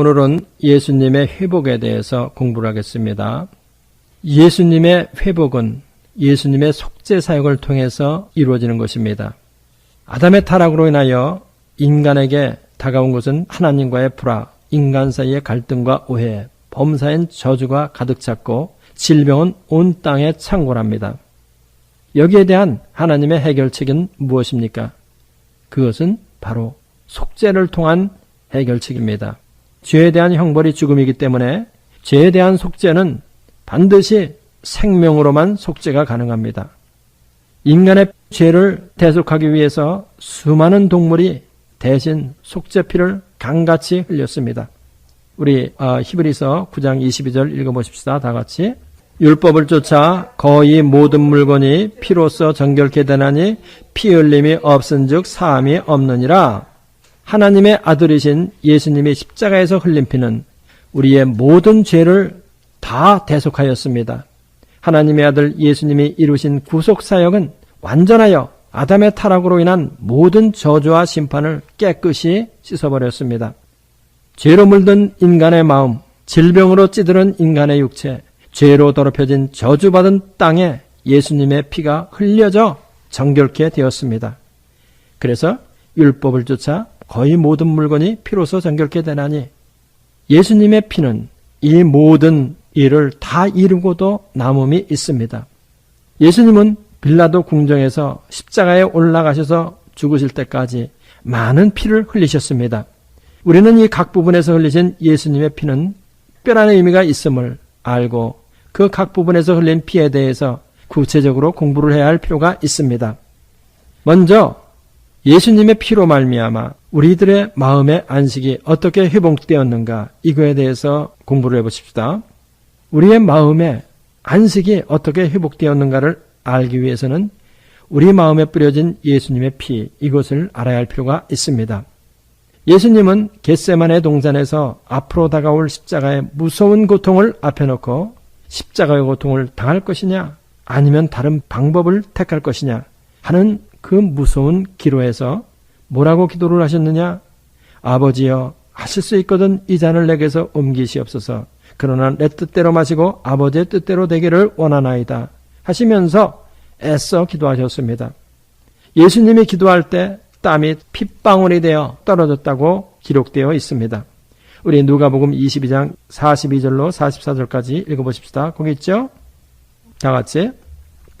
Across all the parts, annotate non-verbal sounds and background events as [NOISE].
오늘은 예수님의 회복에 대해서 공부를 하겠습니다. 예수님의 회복은 예수님의 속죄 사역을 통해서 이루어지는 것입니다. 아담의 타락으로 인하여 인간에게 다가온 것은 하나님과의 불화, 인간 사이의 갈등과 오해, 범사인 저주가 가득 찼고 질병은 온 땅에 창궐합니다. 여기에 대한 하나님의 해결책은 무엇입니까? 그것은 바로 속죄를 통한 해결책입니다. 죄에 대한 형벌이 죽음이기 때문에 죄에 대한 속죄는 반드시 생명으로만 속죄가 가능합니다. 인간의 죄를 대속하기 위해서 수많은 동물이 대신 속죄피를 강같이 흘렸습니다. 우리 어, 히브리서 9장 22절 읽어보십시다. 다 같이 율법을 쫓아 거의 모든 물건이 피로써 정결케 되나니 피 흘림이 없은즉 사함이 없느니라. 하나님의 아들이신 예수님이 십자가에서 흘린 피는 우리의 모든 죄를 다 대속하였습니다. 하나님의 아들 예수님이 이루신 구속 사역은 완전하여 아담의 타락으로 인한 모든 저주와 심판을 깨끗이 씻어버렸습니다. 죄로 물든 인간의 마음, 질병으로 찌드는 인간의 육체, 죄로 더럽혀진 저주받은 땅에 예수님의 피가 흘려져 정결케 되었습니다. 그래서 율법을 쫓아 거의 모든 물건이 피로서 정결케 되나니 예수님의 피는 이 모든 일을 다 이루고도 남음이 있습니다. 예수님은 빌라도 궁정에서 십자가에 올라가셔서 죽으실 때까지 많은 피를 흘리셨습니다. 우리는 이 각 부분에서 흘리신 예수님의 피는 특별한 의미가 있음을 알고 그 각 부분에서 흘린 피에 대해서 구체적으로 공부를 해야 할 필요가 있습니다. 먼저 예수님의 피로 말미암아 우리들의 마음의 안식이 어떻게 회복되었는가 이거에 대해서 공부를 해보십시다. 우리의 마음의 안식이 어떻게 회복되었는가를 알기 위해서는 우리 마음에 뿌려진 예수님의 피 이것을 알아야 할 필요가 있습니다. 예수님은 겟세만의 동산에서 앞으로 다가올 십자가의 무서운 고통을 앞에 놓고 십자가의 고통을 당할 것이냐 아니면 다른 방법을 택할 것이냐 하는 그 무서운 기로에서 뭐라고 기도를 하셨느냐? 아버지여 하실 수 있거든 이 잔을 내게서 옮기시옵소서. 그러나 내 뜻대로 마시고 아버지의 뜻대로 되기를 원하나이다. 하시면서 애써 기도하셨습니다. 예수님이 기도할 때 땀이 핏방울이 되어 떨어졌다고 기록되어 있습니다. 우리 누가복음 22장 42절로 44절까지 읽어보십시다. 거기 있죠? 다 같이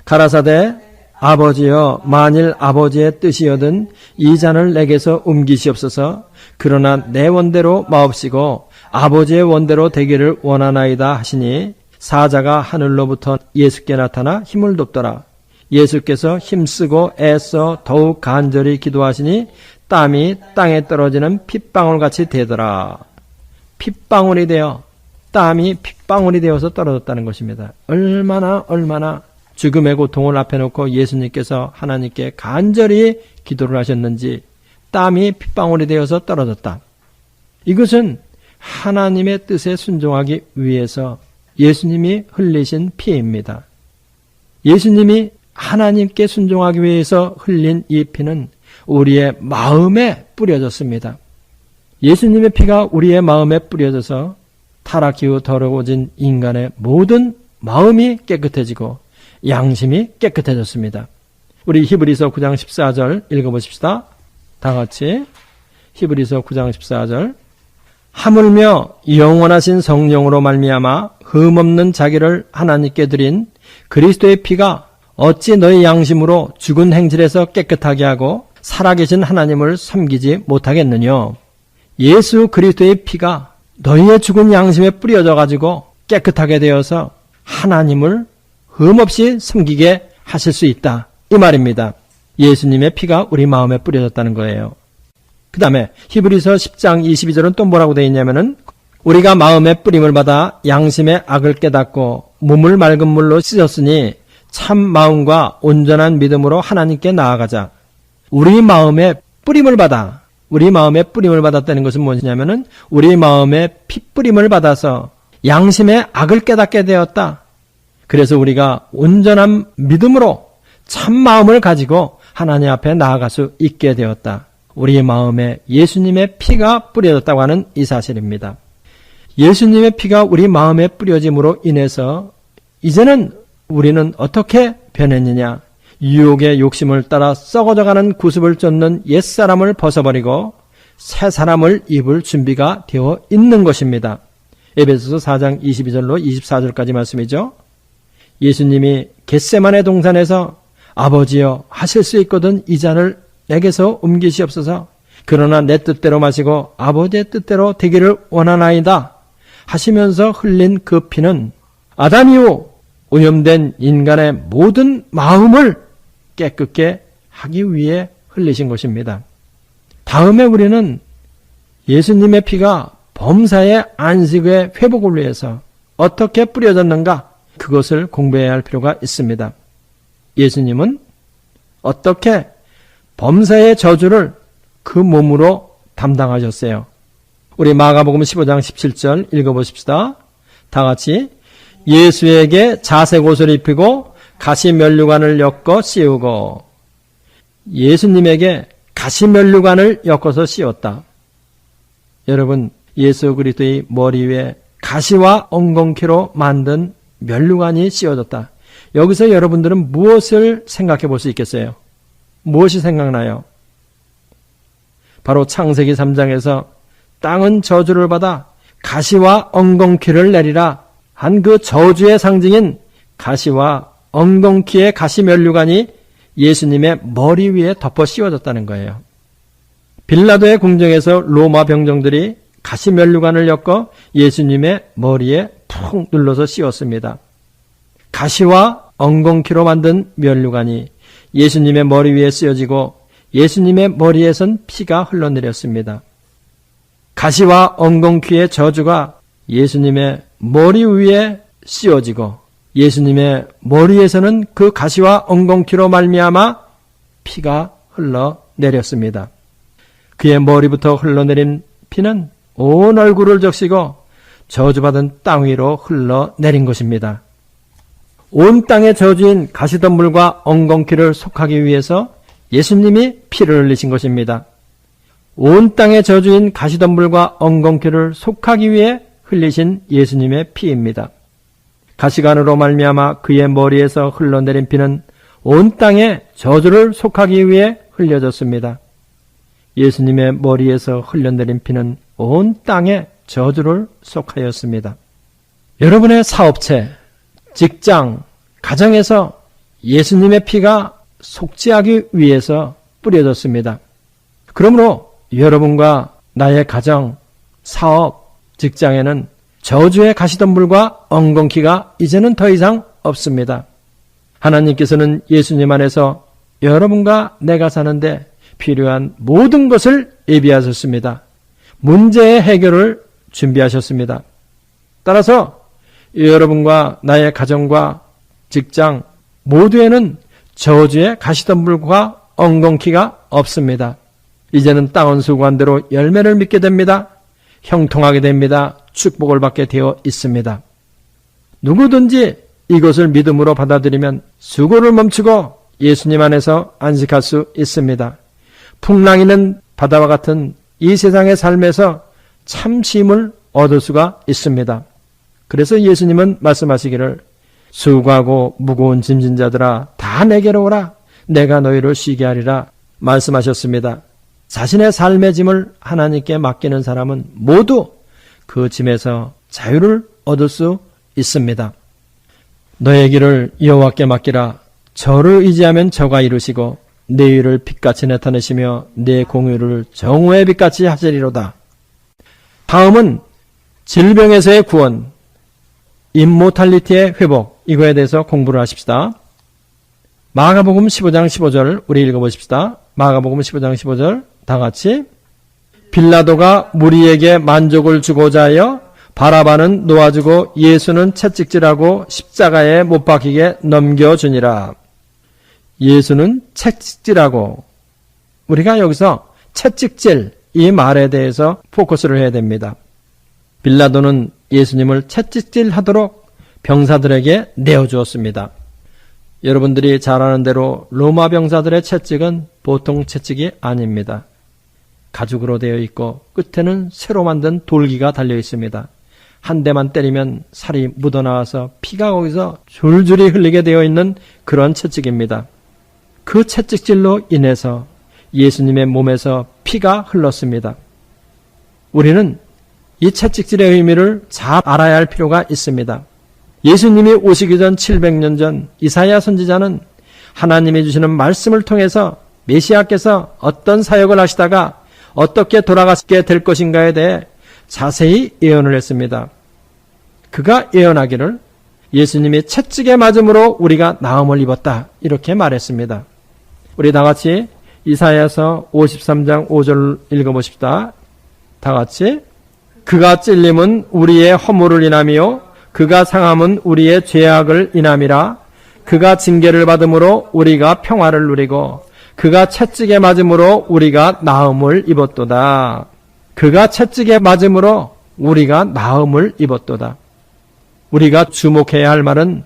가라사대 아버지여 만일 아버지의 뜻이여든 이 잔을 내게서 옮기시옵소서. 그러나 내 원대로 마옵시고 아버지의 원대로 되기를 원하나이다 하시니 사자가 하늘로부터 예수께 나타나 힘을 돕더라. 예수께서 힘쓰고 애써 더욱 간절히 기도하시니 땀이 땅에 떨어지는 핏방울같이 되더라. 핏방울이 되어 땀이 핏방울이 되어서 떨어졌다는 것입니다. 얼마나 얼마나 죽음의 고통을 앞에 놓고 예수님께서 하나님께 간절히 기도를 하셨는지 땀이 핏방울이 되어서 떨어졌다. 이것은 하나님의 뜻에 순종하기 위해서 예수님이 흘리신 피입니다. 예수님이 하나님께 순종하기 위해서 흘린 이 피는 우리의 마음에 뿌려졌습니다. 예수님의 피가 우리의 마음에 뿌려져서 타락 이후 더러워진 인간의 모든 마음이 깨끗해지고 양심이 깨끗해졌습니다. 우리 히브리서 9장 14절 읽어보십시다. 다 같이 히브리서 9장 14절 하물며 영원하신 성령으로 말미암아 흠없는 자기를 하나님께 드린 그리스도의 피가 어찌 너희 양심으로 죽은 행실에서 깨끗하게 하고 살아계신 하나님을 섬기지 못하겠느냐? 예수 그리스도의 피가 너희의 죽은 양심에 뿌려져 가지고 깨끗하게 되어서 하나님을 흠없이 섬기게 하실 수 있다. 이 말입니다. 예수님의 피가 우리 마음에 뿌려졌다는 거예요. 그 다음에 히브리서 10장 22절은 또 뭐라고 되어 있냐면은 우리가 마음의 뿌림을 받아 양심의 악을 깨닫고 몸을 맑은 물로 씻었으니 참 마음과 온전한 믿음으로 하나님께 나아가자. 우리 마음의 뿌림을 받아 우리 마음의 뿌림을 받았다는 것은 무엇이냐면은 우리 마음의 핏뿌림을 받아서 양심의 악을 깨닫게 되었다. 그래서 우리가 온전한 믿음으로 참 마음을 가지고 하나님 앞에 나아갈 수 있게 되었다. 우리 마음에 예수님의 피가 뿌려졌다고 하는 이 사실입니다. 예수님의 피가 우리 마음에 뿌려짐으로 인해서 이제는 우리는 어떻게 변했느냐? 유혹의 욕심을 따라 썩어져가는 구습을 쫓는 옛사람을 벗어버리고 새 사람을 입을 준비가 되어 있는 것입니다. 에베소서 4장 22절로 24절까지 말씀이죠. 예수님이 겟세만의 동산에서 아버지여 하실 수 있거든 이 잔을 내게서 옮기시옵소서 그러나 내 뜻대로 마시고 아버지의 뜻대로 되기를 원하나이다 하시면서 흘린 그 피는 아담 이후 오염된 인간의 모든 마음을 깨끗게 하기 위해 흘리신 것입니다. 다음에 우리는 예수님의 피가 범사의 안식의 회복을 위해서 어떻게 뿌려졌는가 그것을 공부해야 할 필요가 있습니다. 예수님은 어떻게 범사의 저주를 그 몸으로 담당하셨어요. 우리 마가복음 15장 17절 읽어보십시다. 다 같이 예수에게 자색 옷을 입히고 가시 면류관을 엮어 씌우고 예수님에게 가시 면류관을 엮어서 씌웠다. 여러분 예수 그리스도의 머리 위에 가시와 엉겅퀴로 만든 면류관이 씌워졌다. 여기서 여러분들은 무엇을 생각해 볼 수 있겠어요? 무엇이 생각나요? 바로 창세기 3장에서 땅은 저주를 받아 가시와 엉겅퀴를 내리라 한 그 저주의 상징인 가시와 엉겅퀴의 가시 면류관이 예수님의 머리 위에 덮어 씌워졌다는 거예요. 빌라도의 궁정에서 로마 병정들이 가시 면류관을 엮어 예수님의 머리에 푹 눌러서 씌웠습니다. 가시와 엉겅퀴로 만든 면류관이 예수님의 머리 위에 쓰여지고 예수님의 머리에선 피가 흘러내렸습니다. 가시와 엉겅퀴의 저주가 예수님의 머리 위에 씌워지고 예수님의 머리에서는 그 가시와 엉겅퀴로 말미암아 피가 흘러내렸습니다. 그의 머리부터 흘러내린 피는 온 얼굴을 적시고 저주받은 땅 위로 흘러내린 것입니다. 온 땅의 저주인 가시덤불과 엉겅퀴를 속하기 위해서 예수님이 피를 흘리신 것입니다. 온 땅의 저주인 가시덤불과 엉겅퀴를 속하기 위해 흘리신 예수님의 피입니다. 가시관으로 말미암아 그의 머리에서 흘러내린 피는 온 땅의 저주를 속하기 위해 흘려졌습니다. 예수님의 머리에서 흘러내린 피는 온 땅의 저주를 속하였습니다. 여러분의 사업체, 직장, 가정에서 예수님의 피가 속죄하기 위해서 뿌려졌습니다. 그러므로 여러분과 나의 가정, 사업, 직장에는 저주의 가시덤불과 엉겅퀴가 이제는 더 이상 없습니다. 하나님께서는 예수님 안에서 여러분과 내가 사는데 필요한 모든 것을 예비하셨습니다. 문제의 해결을 준비하셨습니다. 따라서 여러분과 나의 가정과 직장 모두에는 저주의 가시덤불과 엉겅퀴가 없습니다. 이제는 땅은 수관대로 열매를 믿게 됩니다. 형통하게 됩니다. 축복을 받게 되어 있습니다. 누구든지 이것을 믿음으로 받아들이면 수고를 멈추고 예수님 안에서 안식할 수 있습니다. 풍랑이는 바다와 같은 이 세상의 삶에서 참 쉼을 얻을 수가 있습니다. 그래서 예수님은 말씀하시기를 수고하고 무거운 짐진 자들아 다 내게로 오라 내가 너희를 쉬게 하리라 말씀하셨습니다. 자신의 삶의 짐을 하나님께 맡기는 사람은 모두 그 짐에서 자유를 얻을 수 있습니다. 너의 길을 여호와께 맡기라 저를 의지하면 저가 이루시고 내 일을 빛같이 나타내시며 내 공유를 정오의 빛같이 하시리로다. 다음은 질병에서의 구원, 임모탈리티의 회복 이거에 대해서 공부를 하십시다. 마가복음 15장 15절 우리 읽어보십시다. 마가복음 15장 15절 다 같이 빌라도가 무리에게 만족을 주고자 하여 바라바는 놓아주고 예수는 채찍질하고 십자가에 못 박히게 넘겨주니라. 예수는 채찍질하고 우리가 여기서 채찍질 이 말에 대해서 포커스를 해야 됩니다. 빌라도는 예수님을 채찍질 하도록 병사들에게 내어주었습니다. 여러분들이 잘 아는 대로 로마 병사들의 채찍은 보통 채찍이 아닙니다. 가죽으로 되어 있고 끝에는 새로 만든 돌기가 달려 있습니다. 한 대만 때리면 살이 묻어나와서 피가 거기서 줄줄이 흘리게 되어 있는 그런 채찍입니다. 그 채찍질로 인해서 예수님의 몸에서 피가 흘렀습니다. 우리는 이 채찍질의 의미를 잘 알아야 할 필요가 있습니다. 예수님이 오시기 전 700년 전 이사야 선지자는 하나님이 주시는 말씀을 통해서 메시아께서 어떤 사역을 하시다가 어떻게 돌아가게 될 것인가에 대해 자세히 예언을 했습니다. 그가 예언하기를 예수님이 채찍에 맞음으로 우리가 나음을 입었다. 이렇게 말했습니다. 우리 다 같이 이사야서 53장 5절 읽어보십시다. 다 같이 그가 찔림은 우리의 허물을 인함이요 그가 상함은 우리의 죄악을 인함이라 그가 징계를 받음으로 우리가 평화를 누리고 그가 채찍에 맞음으로 우리가 나음을 입었도다. 그가 채찍에 맞음으로 우리가 나음을 입었도다. 우리가 주목해야 할 말은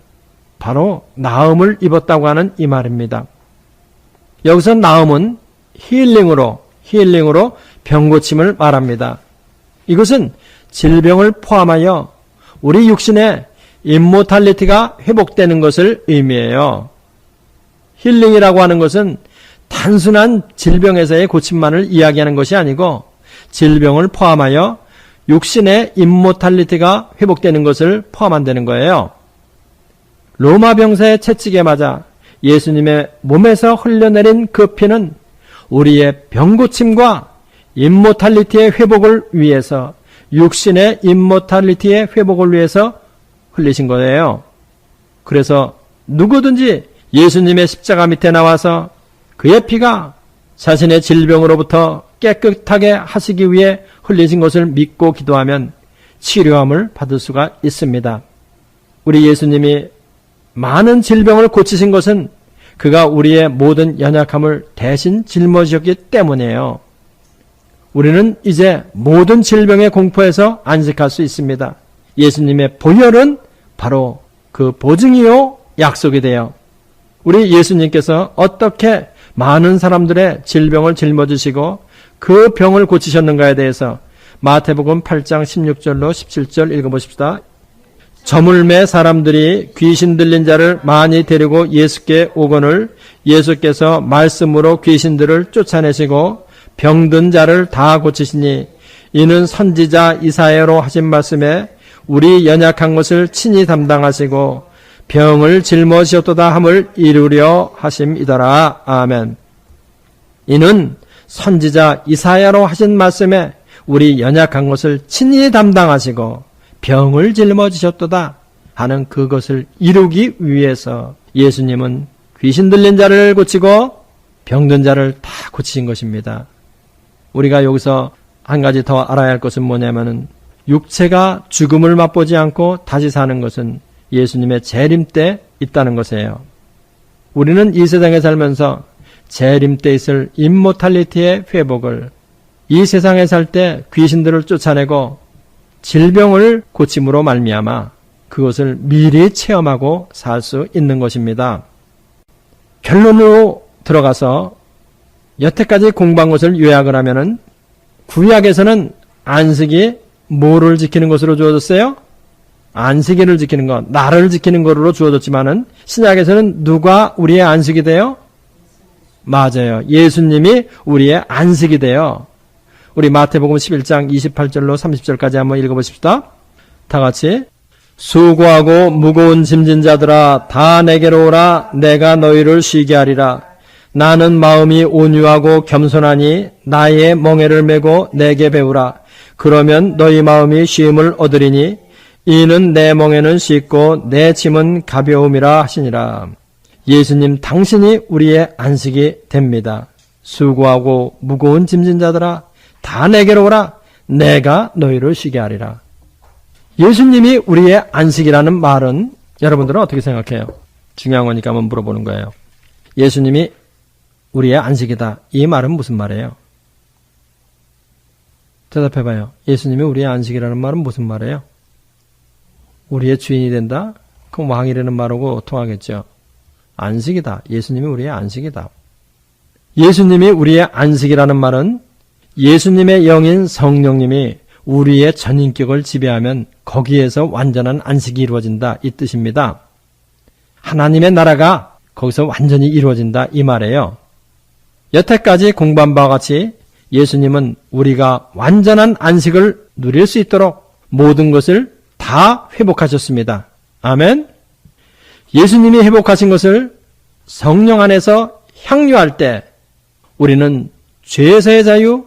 바로 나음을 입었다고 하는 이 말입니다. 여기서 나음은 힐링으로 힐링으로 병 고침을 말합니다. 이것은 질병을 포함하여 우리 육신의 임모탈리티가 회복되는 것을 의미해요. 힐링이라고 하는 것은 단순한 질병에서의 고침만을 이야기하는 것이 아니고 질병을 포함하여 육신의 임모탈리티가 회복되는 것을 포함한다는 거예요. 로마 병사의 채찍에 맞아 예수님의 몸에서 흘러내린 그 피는 우리의 병고침과 임모탈리티의 회복을 위해서 육신의 임모탈리티의 회복을 위해서 흘리신 거예요. 그래서 누구든지 예수님의 십자가 밑에 나와서 그의 피가 자신의 질병으로부터 깨끗하게 하시기 위해 흘리신 것을 믿고 기도하면 치료함을 받을 수가 있습니다. 우리 예수님이 많은 질병을 고치신 것은 그가 우리의 모든 연약함을 대신 짊어지셨기 때문이에요. 우리는 이제 모든 질병의 공포에서 안식할 수 있습니다. 예수님의 보혈은 바로 그 보증이요 약속이 돼요. 우리 예수님께서 어떻게 많은 사람들의 질병을 짊어지시고 그 병을 고치셨는가에 대해서 마태복음 8장 16절로 17절 읽어보십시다. 저물매 사람들이 귀신 들린 자를 많이 데리고 예수께 오거늘 예수께서 말씀으로 귀신들을 쫓아내시고 병든 자를 다 고치시니 이는 선지자 이사야로 하신 말씀에 우리 연약한 것을 친히 담당하시고 병을 짊어지셨도다 함을 이루려 하심이더라. 아멘. 이는 선지자 이사야로 하신 말씀에 우리 연약한 것을 친히 담당하시고 병을 짊어지셨도다 하는 그것을 이루기 위해서 예수님은 귀신 들린 자를 고치고 병든 자를 다 고치신 것입니다. 우리가 여기서 한 가지 더 알아야 할 것은 뭐냐면은 육체가 죽음을 맛보지 않고 다시 사는 것은 예수님의 재림 때 있다는 것이에요. 우리는 이 세상에 살면서 재림 때 있을 임모탈리티의 회복을 이 세상에 살 때 귀신들을 쫓아내고 질병을 고침으로 말미암아 그것을 미리 체험하고 살 수 있는 것입니다. 결론으로 들어가서 여태까지 공부한 것을 요약을 하면은 구약에서는 안식이 뭐를 지키는 것으로 주어졌어요? 안식일을 지키는 것, 나를 지키는 것으로 주어졌지만은 신약에서는 누가 우리의 안식이 돼요? 맞아요. 예수님이 우리의 안식이 돼요. 우리 마태복음 11장 28절로 30절까지 한번 읽어보십시다. 다 같이 수고하고 무거운 짐진 자들아 다 내게로 오라 내가 너희를 쉬게 하리라 나는 마음이 온유하고 겸손하니 나의 멍에를 메고 내게 배우라 그러면 너희 마음이 쉼을 얻으리니 이는 내 멍에는 쉽고 내 짐은 가벼움이라 하시니라. 예수님 당신이 우리의 안식이 됩니다. 수고하고 무거운 짐진 자들아 다 내게로 오라 내가 너희를 쉬게 하리라. 예수님이 우리의 안식이라는 말은 여러분들은 어떻게 생각해요? 중요한 거니까 한번 물어보는 거예요. 예수님이 우리의 안식이다. 이 말은 무슨 말이에요? 대답해봐요. 예수님이 우리의 안식이라는 말은 무슨 말이에요? 우리의 주인이 된다? 그럼 왕이라는 말하고 통하겠죠. 안식이다. 예수님이 우리의 안식이다. 예수님이 우리의 안식이라는 말은 예수님의 영인 성령님이 우리의 전인격을 지배하면 거기에서 완전한 안식이 이루어진다 이 뜻입니다. 하나님의 나라가 거기서 완전히 이루어진다 이 말이에요. 여태까지 공부한 바와 같이 예수님은 우리가 완전한 안식을 누릴 수 있도록 모든 것을 다 회복하셨습니다. 아멘. 예수님이 회복하신 것을 성령 안에서 향유할 때 우리는 죄에서의 자유,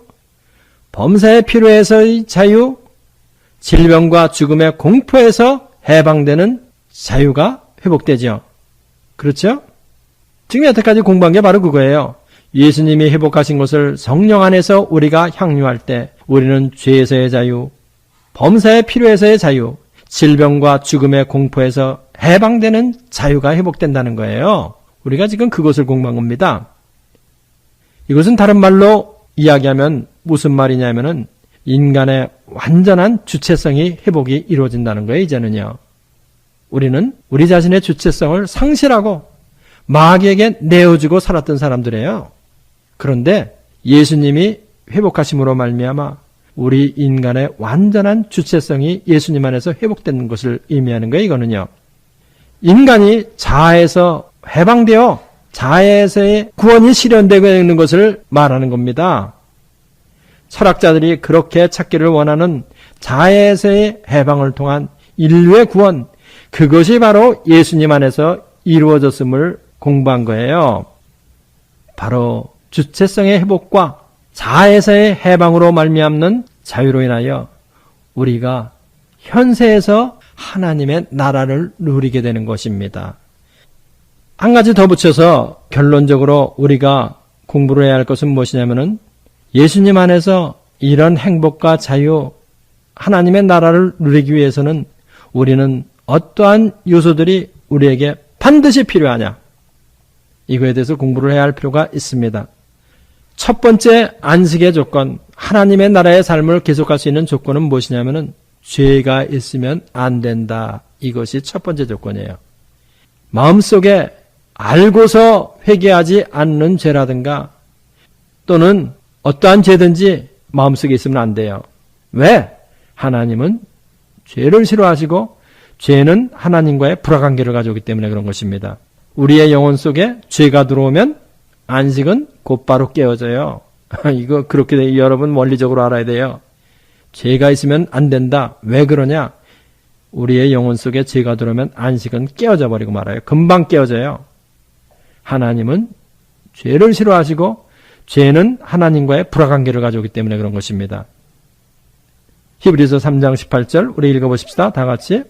범사의 필요에서의 자유, 질병과 죽음의 공포에서 해방되는 자유가 회복되죠. 그렇죠? 지금 여태까지 공부한 게 바로 그거예요. 예수님이 회복하신 것을 성령 안에서 우리가 향유할 때 우리는 죄에서의 자유, 범사의 필요에서의 자유, 질병과 죽음의 공포에서 해방되는 자유가 회복된다는 거예요. 우리가 지금 그것을 공부한 겁니다. 이것은 다른 말로 이야기하면 무슨 말이냐면은 인간의 완전한 주체성이 회복이 이루어진다는 거예요, 이제는요. 우리는 우리 자신의 주체성을 상실하고 마귀에게 내어주고 살았던 사람들이에요. 그런데 예수님이 회복하심으로 말미암아 우리 인간의 완전한 주체성이 예수님 안에서 회복되는 것을 의미하는 거예요. 이거는요. 인간이 자아에서 해방되어 자아에서의 구원이 실현되고 있는 것을 말하는 겁니다. 철학자들이 그렇게 찾기를 원하는 자아에서의 해방을 통한 인류의 구원, 그것이 바로 예수님 안에서 이루어졌음을 공부한 거예요. 바로 주체성의 회복과 자아에서의 해방으로 말미암는 자유로 인하여 우리가 현세에서 하나님의 나라를 누리게 되는 것입니다. 한 가지 더 붙여서 결론적으로 우리가 공부를 해야 할 것은 무엇이냐면은 예수님 안에서 이런 행복과 자유, 하나님의 나라를 누리기 위해서는 우리는 어떠한 요소들이 우리에게 반드시 필요하냐? 이거에 대해서 공부를 해야 할 필요가 있습니다. 첫 번째 안식의 조건, 하나님의 나라의 삶을 계속할 수 있는 조건은 무엇이냐면은 죄가 있으면 안 된다. 이것이 첫 번째 조건이에요. 마음속에 알고서 회개하지 않는 죄라든가 또는 어떠한 죄든지 마음속에 있으면 안 돼요. 왜? 하나님은 죄를 싫어하시고 죄는 하나님과의 불화관계를 가져오기 때문에 그런 것입니다. 우리의 영혼 속에 죄가 들어오면 안식은 곧바로 깨어져요. [LAUGHS] 이거 그렇게 여러분 원리적으로 알아야 돼요. 죄가 있으면 안 된다. 왜 그러냐? 우리의 영혼 속에 죄가 들어오면 안식은 깨어져 버리고 말아요. 금방 깨어져요. 하나님은 죄를 싫어하시고 죄는 하나님과의 불화관계를 가져오기 때문에 그런 것입니다. 히브리서 3장 18절 우리 읽어보십시다. 다 같이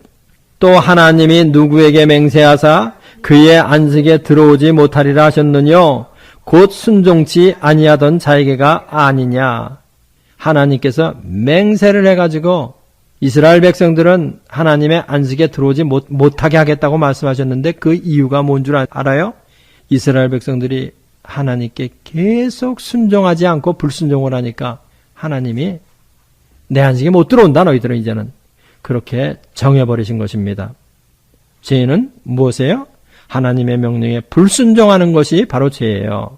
또 하나님이 누구에게 맹세하사 그의 안식에 들어오지 못하리라 하셨느뇨 곧 순종치 아니하던 자에게가 아니냐 하나님께서 맹세를 해가지고 이스라엘 백성들은 하나님의 안식에 들어오지 못, 못하게 하겠다고 말씀하셨는데 그 이유가 뭔 줄 알아요? 이스라엘 백성들이 하나님께 계속 순종하지 않고 불순종을 하니까 하나님이 내 안식에 못 들어온다 너희들은 이제는 그렇게 정해버리신 것입니다. 죄는 무엇이에요? 하나님의 명령에 불순종하는 것이 바로 죄예요.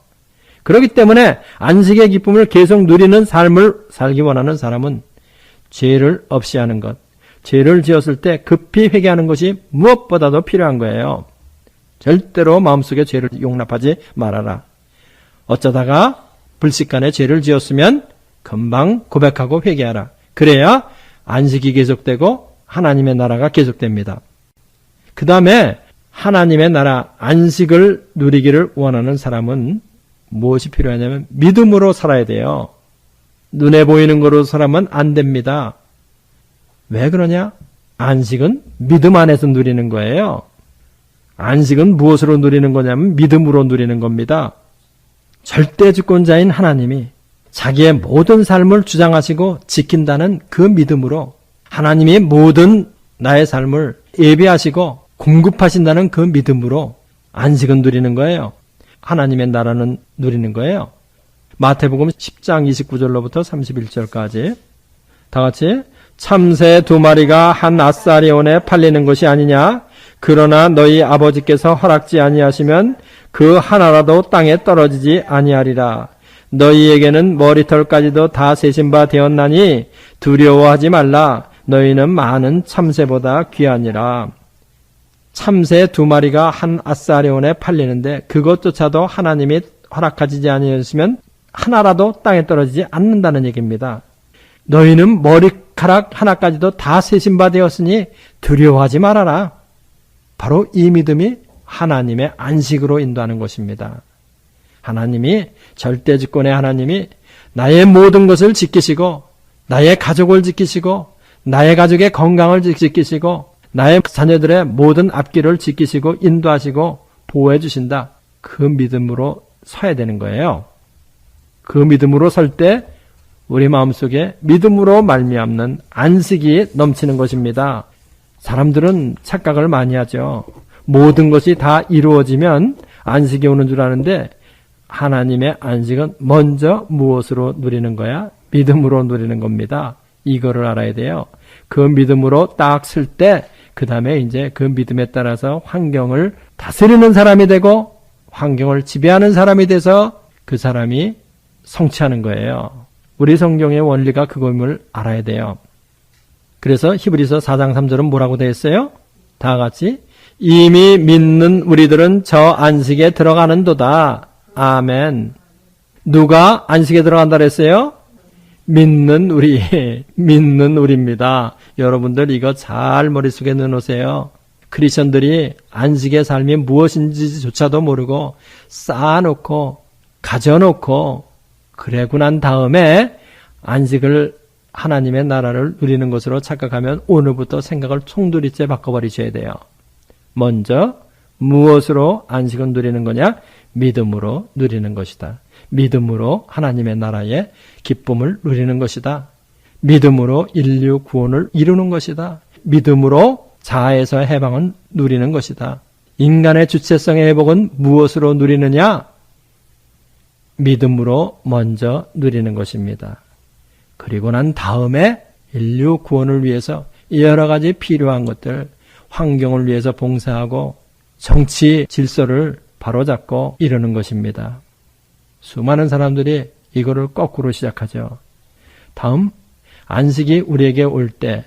그렇기 때문에 안식의 기쁨을 계속 누리는 삶을 살기 원하는 사람은 죄를 없이 하는 것, 죄를 지었을 때 급히 회개하는 것이 무엇보다도 필요한 거예요. 절대로 마음속에 죄를 용납하지 말아라. 어쩌다가 불식간에 죄를 지었으면 금방 고백하고 회개하라. 그래야 안식이 계속되고 하나님의 나라가 계속됩니다. 그 다음에 하나님의 나라 안식을 누리기를 원하는 사람은 무엇이 필요하냐면 믿음으로 살아야 돼요. 눈에 보이는 거로 살아면 안 됩니다. 왜 그러냐? 안식은 믿음 안에서 누리는 거예요. 안식은 무엇으로 누리는 거냐면 믿음으로 누리는 겁니다. 절대 주권자인 하나님이 자기의 모든 삶을 주장하시고 지킨다는 그 믿음으로 하나님이 모든 나의 삶을 예비하시고 공급하신다는 그 믿음으로 안식은 누리는 거예요. 하나님의 나라는 누리는 거예요. 마태복음 10장 29절로부터 31절까지 다 같이 참새 두 마리가 한 아사리온에 팔리는 것이 아니냐 그러나 너희 아버지께서 허락지 아니하시면 그 하나라도 땅에 떨어지지 아니하리라 너희에게는 머리털까지도 다 세신 바 되었나니 두려워하지 말라. 너희는 많은 참새보다 귀하니라. 참새 두 마리가 한 아사리온에 팔리는데 그것조차도 하나님이 허락하지 아니었으면 하나라도 땅에 떨어지지 않는다는 얘기입니다. 너희는 머리카락 하나까지도 다 세신 바 되었으니 두려워하지 말아라. 바로 이 믿음이 하나님의 안식으로 인도하는 것입니다. 하나님이 절대주권의 하나님이 나의 모든 것을 지키시고 나의 가족을 지키시고 나의 가족의 건강을 지키시고 나의 자녀들의 모든 앞길을 지키시고 인도하시고 보호해 주신다. 그 믿음으로 서야 되는 거예요. 그 믿음으로 설 때 우리 마음속에 믿음으로 말미암는 안식이 넘치는 것입니다. 사람들은 착각을 많이 하죠. 모든 것이 다 이루어지면 안식이 오는 줄 아는데 하나님의 안식은 먼저 무엇으로 누리는 거야? 믿음으로 누리는 겁니다. 이거를 알아야 돼요. 그 믿음으로 딱 쓸 때, 그 다음에 이제 그 믿음에 따라서 환경을 다스리는 사람이 되고, 환경을 지배하는 사람이 돼서 그 사람이 성취하는 거예요. 우리 성경의 원리가 그것을 알아야 돼요. 그래서 히브리서 4장 3절은 뭐라고 되어 있어요? 다 같이 이미 믿는 우리들은 저 안식에 들어가는도다. 아멘. 누가 안식에 들어간다 그랬어요? 믿는 우리, [LAUGHS] 믿는 우리입니다. 여러분들 이거 잘 머릿속에 넣어놓으세요. 크리스천들이 안식의 삶이 무엇인지조차도 모르고 쌓아놓고 가져놓고 그래고 난 다음에 안식을 하나님의 나라를 누리는 것으로 착각하면 오늘부터 생각을 총두리째 바꿔버리셔야 돼요. 먼저 무엇으로 안식을 누리는 거냐? 믿음으로 누리는 것이다. 믿음으로 하나님의 나라의 기쁨을 누리는 것이다. 믿음으로 인류 구원을 이루는 것이다. 믿음으로 자아에서 해방을 누리는 것이다. 인간의 주체성의 회복은 무엇으로 누리느냐? 믿음으로 먼저 누리는 것입니다. 그리고 난 다음에 인류 구원을 위해서 여러 가지 필요한 것들, 환경을 위해서 봉사하고 정치 질서를 바로잡고 이러는 것입니다. 수많은 사람들이 이거를 거꾸로 시작하죠. 다음, 안식이 우리에게 올 때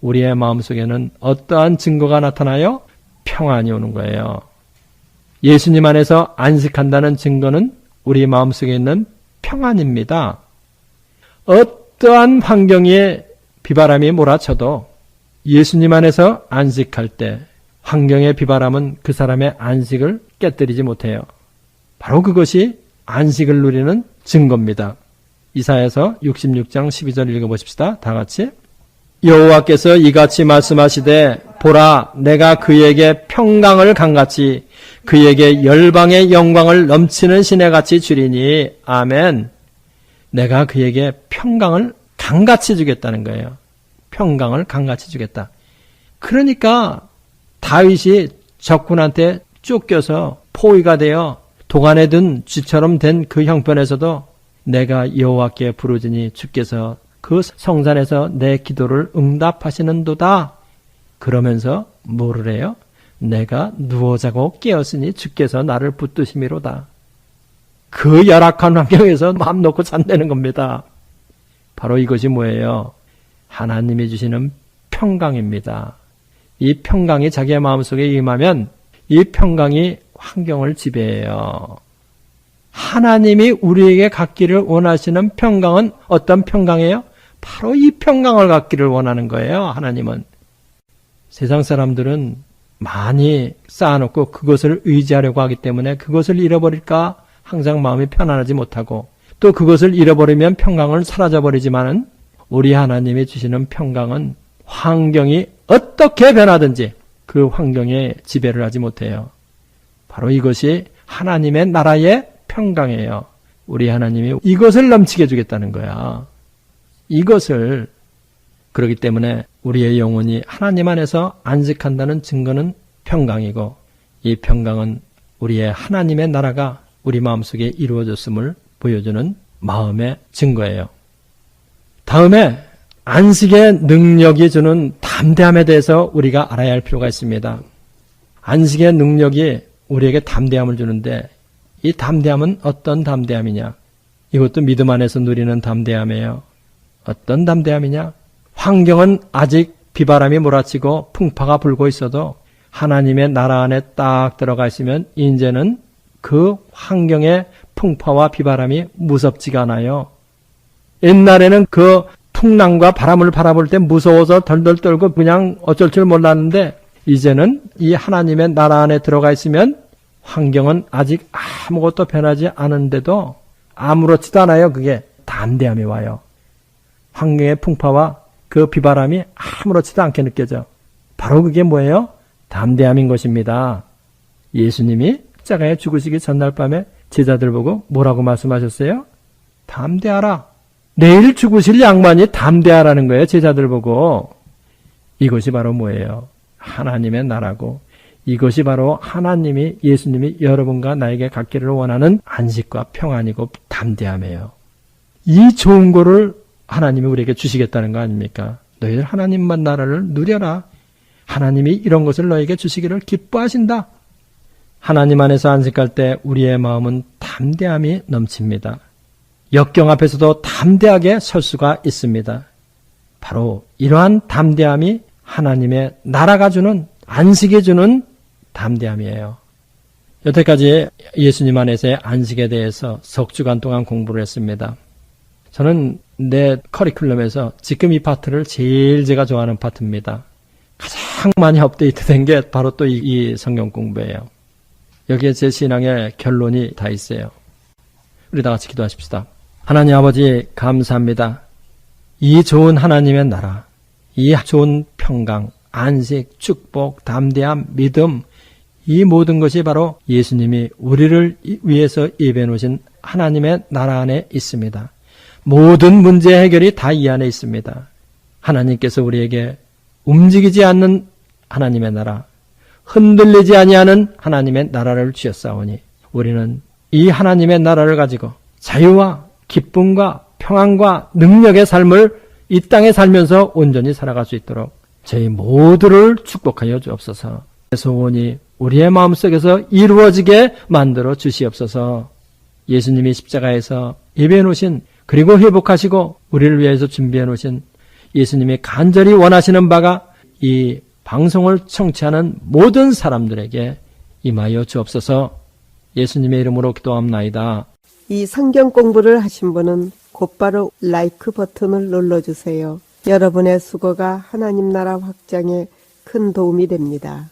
우리의 마음속에는 어떠한 증거가 나타나요? 평안이 오는 거예요. 예수님 안에서 안식한다는 증거는 우리 마음속에 있는 평안입니다. 어떠한 환경에 비바람이 몰아쳐도 예수님 안에서 안식할 때 환경의 비바람은 그 사람의 안식을 깨뜨리지 못해요. 바로 그것이 안식을 누리는 증거입니다. 이사에서 66장 12절 읽어보십시다. 다 같이. 여호와께서 이같이 말씀하시되 보라 내가 그에게 평강을 강같이 그에게 열방의 영광을 넘치는 시내같이 주리니 아멘. 내가 그에게 평강을 강같이 주겠다는 거예요. 평강을 강같이 주겠다. 그러니까 다윗이 적군한테 쫓겨서 포위가 되어 도간에 든 쥐처럼 된 그 형편에서도 내가 여호와께 부르짖니 주께서 그 성산에서 내 기도를 응답하시는도다. 그러면서 뭐를 해요? 내가 누워 자고 깨었으니 주께서 나를 붙드심이로다. 그 열악한 환경에서 마음 놓고 잔다는 겁니다. 바로 이것이 뭐예요? 하나님이 주시는 평강입니다. 이 평강이 자기의 마음속에 임하면 이 평강이 환경을 지배해요. 하나님이 우리에게 갖기를 원하시는 평강은 어떤 평강이에요? 바로 이 평강을 갖기를 원하는 거예요. 하나님은. 세상 사람들은 많이 쌓아놓고 그것을 의지하려고 하기 때문에 그것을 잃어버릴까 항상 마음이 편안하지 못하고 또 그것을 잃어버리면 평강은 사라져버리지만은 우리 하나님이 주시는 평강은 환경이 어떻게 변하든지 그 환경에 지배를 하지 못해요. 바로 이것이 하나님의 나라의 평강이에요. 우리 하나님이 이것을 넘치게 해주겠다는 거야. 이것을 그렇기 때문에 우리의 영혼이 하나님 안에서 안식한다는 증거는 평강이고 이 평강은 우리의 하나님의 나라가 우리 마음속에 이루어졌음을 보여주는 마음의 증거예요. 다음에 안식의 능력이 주는 담대함에 대해서 우리가 알아야 할 필요가 있습니다. 안식의 능력이 우리에게 담대함을 주는데 이 담대함은 어떤 담대함이냐? 이것도 믿음 안에서 누리는 담대함이에요. 어떤 담대함이냐? 환경은 아직 비바람이 몰아치고 풍파가 불고 있어도 하나님의 나라 안에 딱 들어가 있으면 이제는 그 환경의 풍파와 비바람이 무섭지가 않아요. 옛날에는 그 풍랑과 바람을 바라볼 때 무서워서 덜덜 떨고 그냥 어쩔 줄 몰랐는데 이제는 이 하나님의 나라 안에 들어가 있으면 환경은 아직 아무것도 변하지 않은데도 아무렇지도 않아요. 그게 담대함이 와요. 환경의 풍파와 그 비바람이 아무렇지도 않게 느껴져. 바로 그게 뭐예요? 담대함인 것입니다. 예수님이 십자가에 죽으시기 전날 밤에 제자들 보고 뭐라고 말씀하셨어요? 담대하라. 내일 죽으실 양반이 담대하라는 거예요. 제자들 보고. 이것이 바로 뭐예요? 하나님의 나라고 이것이 바로 하나님이 예수님이 여러분과 나에게 갖기를 원하는 안식과 평안이고 담대함이에요. 이 좋은 거를 하나님이 우리에게 주시겠다는 거 아닙니까? 너희들 하나님만 나라를 누려라. 하나님이 이런 것을 너에게 주시기를 기뻐하신다. 하나님 안에서 안식할 때 우리의 마음은 담대함이 넘칩니다. 역경 앞에서도 담대하게 설 수가 있습니다. 바로 이러한 담대함이 하나님의 나라가 주는 안식이 주는 담대함이에요. 여태까지 예수님 안에서의 안식에 대해서 석 주간 동안 공부를 했습니다. 저는 내 커리큘럼에서 지금 이 파트를 제일 제가 좋아하는 파트입니다. 가장 많이 업데이트 된 게 바로 또 이 성경 공부예요. 여기에 제 신앙의 결론이 다 있어요. 우리 다 같이 기도하십시다. 하나님 아버지 감사합니다. 이 좋은 하나님의 나라, 이 좋은 평강, 안식, 축복, 담대함, 믿음, 이 모든 것이 바로 예수님이 우리를 위해서 예배해 놓으신 하나님의 나라 안에 있습니다. 모든 문제 해결이 다 이 안에 있습니다. 하나님께서 우리에게 움직이지 않는 하나님의 나라, 흔들리지 아니하는 하나님의 나라를 주셨사오니 우리는 이 하나님의 나라를 가지고 자유와 기쁨과 평안과 능력의 삶을 이 땅에 살면서 온전히 살아갈 수 있도록 저희 모두를 축복하여 주옵소서. 소원이 우리의 마음속에서 이루어지게 만들어 주시옵소서. 예수님이 십자가에서 예배해 놓으신 그리고 회복하시고 우리를 위해서 준비해 놓으신 예수님이 간절히 원하시는 바가 이 방송을 청취하는 모든 사람들에게 임하여 주옵소서. 예수님의 이름으로 기도합나이다. 이 성경 공부를 하신 분은 곧바로 라이크 버튼을 눌러주세요. 여러분의 수고가 하나님 나라 확장에 큰 도움이 됩니다.